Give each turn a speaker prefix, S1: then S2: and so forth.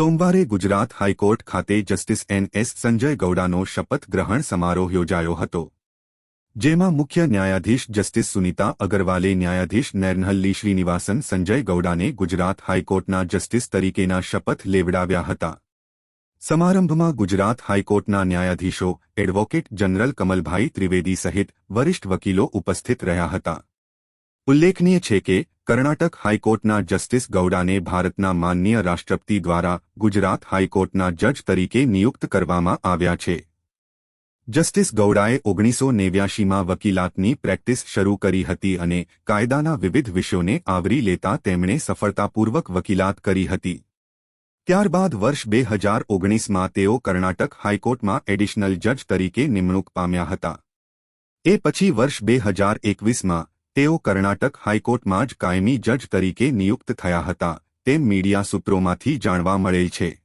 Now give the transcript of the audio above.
S1: સોમવારે Gujarat high court court justice N S Sanjay ગૌડાનો શપથ ગ્રહણ સમારોહ યોજાયો હતો. જેમાં મુખ્ય ન્યાયાધીશ જસ્ટિસ સુનીતા અગરવાલે ન્યાયાધીશ નેરનહલ્લી શ્રીનિવાસન સંજય ગૌડાને ગુજરાત હાઈકોર્ટના જસ્ટિસ તરીકેના શપથ લેવડાવ્યા હતા. સમારંભમાં ગુજરાત હાઈકોર્ટના ન્યાયાધીશો એડવોકેટ જનરલ કમલભાઈ ત્રિવેદી સહિત વરિષ્ઠ વકીલો ઉપસ્થિત રહ્યા હતા. ઉલ્લેખનીય છે કે કર્ણાટક હાઈકોર્ટના જસ્ટિસ ગૌડાને ભારતના માનનીય રાષ્ટ્રપતિ દ્વારા ગુજરાત હાઈકોર્ટના જજ તરીકે નિયુક્ત કરવામાં આવ્યા છે. જસ્ટિસ ગૌડાએ ઓગણીસો નેવ્યાશીમાં વકીલાતની પ્રેક્ટિસ શરૂ કરી હતી અને કાયદાના વિવિધ વિષયોને આવરી લેતા તેમણે સફળતાપૂર્વક વકીલાત કરી હતી. ત્યારબાદ વર્ષ બે હજાર ઓગણીસમાં તેઓ કર્ણાટક હાઈકોર્ટમાં એડિશનલ જજ તરીકે નિમણૂક પામ્યા હતા. એ પછી વર્ષ બે હજાર એકવીસમાં તેઓ કર્ણાટક હાઈકોર્ટમાં જ કાયમી જજ તરીકે નિયુક્ત થયા હતા. તેમ મીડિયા સૂત્રોમાંથી જાણવા મળેલ છે.